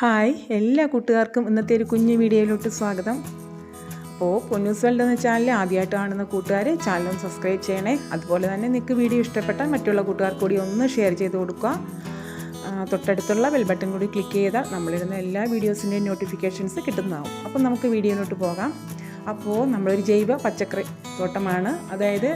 Hi എല്ലാ കൂട്ടുകാർക്കും ഇന്നത്തെ ഒരു കുഞ്ഞു വീഡിയോയിലോട്ട് സ്വാഗതം. അപ്പോൾ പൊന്നൂസ് വേൾഡ് എന്ന ചാനലിൽ ആദ്യമായിട്ട് കാണുന്ന കൂട്ടുകാർ ചാനൽ സബ്സ്ക്രൈബ് ചെയ്യണേ. അതുപോലെ തന്നെ നിങ്ങൾക്ക് വീഡിയോ ഇഷ്ടപ്പെട്ടാൽ മറ്റുള്ള കൂട്ടുകാർക്ക് കൂടി ഒന്ന് ഷെയർ ചെയ്ത് കൊടുക്കുക. തൊട്ടടുത്തുള്ള ബെൽ ബട്ടൺ കൂടി ക്ലിക്ക് ചെയ്താൽ നമ്മളിടുന്ന എല്ലാ വീഡിയോസിന്റെയും നോട്ടിഫിക്കേഷൻസ് കിട്ടുന്നതാവും. അപ്പം നമുക്ക് വീഡിയോയിലോട്ട് പോകാം. അപ്പോൾ നമ്മളൊരു ജൈവ പച്ചക്കറി തോട്ടമാണ്. അതായത്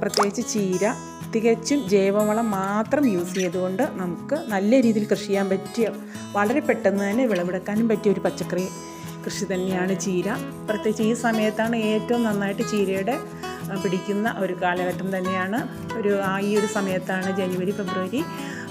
പ്രത്യേകിച്ച് ചീര തികച്ചും ജൈവവളം മാത്രം യൂസ് ചെയ്തുകൊണ്ട് നമുക്ക് നല്ല രീതിയിൽ കൃഷി ചെയ്യാൻ പറ്റിയ വളരെ പെട്ടെന്ന് തന്നെ വിളവെടുക്കാനും പറ്റിയ ഒരു പച്ചക്കറി കൃഷി തന്നെയാണ് ചീര. പ്രത്യേകിച്ച് ഈ സമയത്താണ് ഏറ്റവും നന്നായിട്ട് ചീരയുടെ പിടിക്കുന്ന ഒരു കാലഘട്ടം തന്നെയാണ്. ഒരു ആ ഈ ഒരു സമയത്താണ് ജനുവരി ഫെബ്രുവരി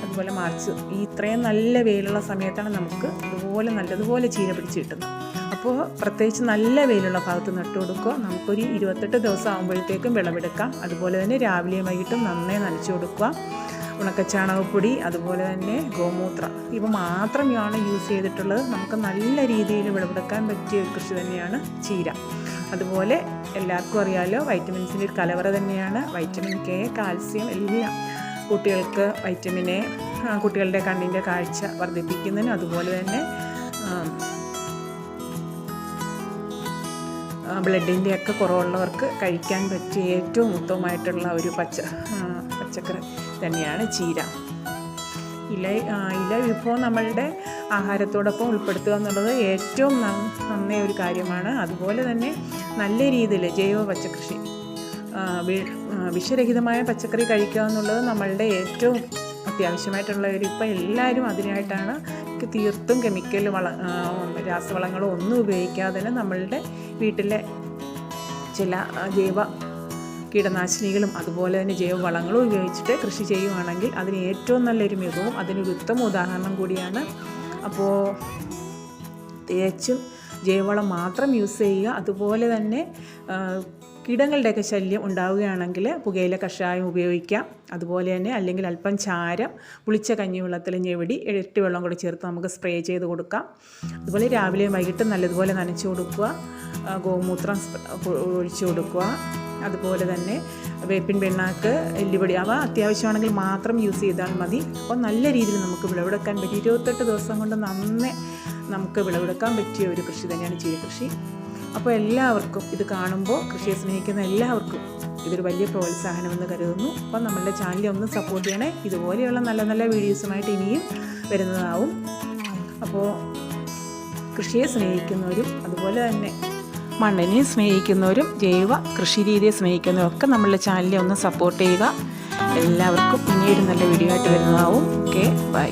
അതുപോലെ മാർച്ച്. ഇത്രയും നല്ല വെയിലുള്ള സമയത്താണ് നമുക്ക് ഇതുപോലെ നല്ലതുപോലെ ചീര പിടിച്ച് കിട്ടുന്നത്. അപ്പോൾ പ്രത്യേകിച്ച് നല്ല വെയിലുള്ള ഭാഗത്ത് നട്ടു കൊടുക്കുക നമുക്കൊരു ഇരുപത്തെട്ട് ദിവസം ആകുമ്പോഴത്തേക്കും വിളവെടുക്കാം. അതുപോലെ തന്നെ രാവിലെയും വൈകിട്ടും നന്നായി നനച്ചു കൊടുക്കുക. ഉണക്കച്ചാണകപ്പൊടി അതുപോലെ തന്നെ ഗോമൂത്രം. ഇവ മാത്രമാണ് യൂസ് ചെയ്തിട്ടുള്ളത്. നമുക്ക് നല്ല രീതിയിൽ വിളവെടുക്കാൻ പറ്റിയ കൃഷി തന്നെയാണ് ചീര. അതുപോലെ എല്ലാവർക്കും അറിയാലോ വൈറ്റമിൻസിന്റെ ഒരു കലവറ തന്നെയാണ്. വൈറ്റമിൻ കെ കാൽസ്യം എല്ലാം കുട്ടികൾക്ക് വൈറ്റമിനെ കുട്ടികളുടെ കണ്ണിന്റെ കാഴ്ച വർദ്ധിപ്പിക്കുന്നതിനും അതുപോലെ തന്നെ ആ, ബ്ലഡിന്റെ ഒക്കെ കുറവുള്ളവർക്ക് കഴിക്കാൻ പറ്റിയ ഏറ്റവും ഉത്തമമായിട്ടുള്ള ഒരു പച്ച പച്ചക്കറി തന്നെയാണ് ചീര. ഇല ഇല വിഭവം നമ്മളുടെ ആഹാരത്തോടൊപ്പം ഉൾപ്പെടുത്തുക എന്നുള്ളത് ഏറ്റവും നന്നേ ഒരു കാര്യമാണ്. അതുപോലെ തന്നെ നല്ല രീതിയിൽ ജൈവ പച്ചക്കൃഷി വിഷരഹിതമായ പച്ചക്കറി കഴിക്കുക എന്നുള്ളത് നമ്മളുടെ ഏറ്റവും അത്യാവശ്യമായിട്ടുള്ള ഒരു ഇപ്പം എല്ലാവരും അതിനായിട്ടാണ് ക്ക് തീർത്തും കെമിക്കൽ വള രാസവളങ്ങളോ ഒന്നും ഉപയോഗിക്കാതെ തന്നെ നമ്മളുടെ വീട്ടിലെ ചില ജൈവ കീടനാശിനികളും അതുപോലെ തന്നെ ജൈവ വളങ്ങളും ഉപയോഗിച്ചിട്ട് കൃഷി ചെയ്യുവാണെങ്കിൽ അതിന് ഏറ്റവും നല്ലൊരു മികവും അതിനൊരു ഉത്തമ ഉദാഹരണം കൂടിയാണ്. അപ്പോൾ തികച്ചും ജൈവവളം മാത്രം യൂസ് ചെയ്യുക. അതുപോലെ തന്നെ കീടങ്ങളുടെയൊക്കെ ശല്യം ഉണ്ടാവുകയാണെങ്കിൽ പുകയില കഷായം ഉപയോഗിക്കാം. അതുപോലെ തന്നെ അല്ലെങ്കിൽ അല്പം ചാരം പുളിച്ച കഞ്ഞിവെള്ളത്തിൽ ഞെവിടി ഇരട്ടി വെള്ളം കൂടി ചേർത്ത് നമുക്ക് സ്പ്രേ ചെയ്ത് കൊടുക്കാം. അതുപോലെ രാവിലെയും വൈകിട്ടും നല്ലതുപോലെ നനച്ചു കൊടുക്കുക. ഗോമൂത്രം ഒഴിച്ചു കൊടുക്കുക. അതുപോലെ തന്നെ വേപ്പിൻ വെണ്ണാക്ക് എല്ലുപൊടി അവ അത്യാവശ്യമാണെങ്കിൽ മാത്രം യൂസ് ചെയ്താൽ മതി. അപ്പോൾ നല്ല രീതിയിൽ നമുക്ക് വിളവെടുക്കാൻ പറ്റും ഇരുപത്തെട്ട് ദിവസം കൊണ്ട് നന്നേ നമുക്ക് വിളവെടുക്കാൻ പറ്റിയ ഒരു കൃഷി തന്നെയാണ് കൃഷി അപ്പോൾ എല്ലാവർക്കും ഇത് കാണുമ്പോൾ കൃഷിയെ സ്നേഹിക്കുന്ന എല്ലാവർക്കും ഇതൊരു വലിയ പ്രോത്സാഹനമെന്ന് കരുതുന്നു. അപ്പം നമ്മളുടെ ചാനൽ ഒന്ന് സപ്പോർട്ട് ചെയ്യണേ. ഇതുപോലെയുള്ള നല്ല നല്ല വീഡിയോസുമായിട്ട് ഇനിയും വരുന്നതാവും. അപ്പോൾ കൃഷിയെ സ്നേഹിക്കുന്നവരും അതുപോലെ തന്നെ മണ്ണിനെ സ്നേഹിക്കുന്നവരും ജൈവ കൃഷി രീതിയെ സ്നേഹിക്കുന്നവരും ഒക്കെ നമ്മളുടെ ചാനലിനെ ഒന്ന് സപ്പോർട്ട് ചെയ്യുക. എല്ലാവർക്കും ഇനിയൊരു നല്ല വീഡിയോ ആയിട്ട് വരുന്നതാവും. Okay bye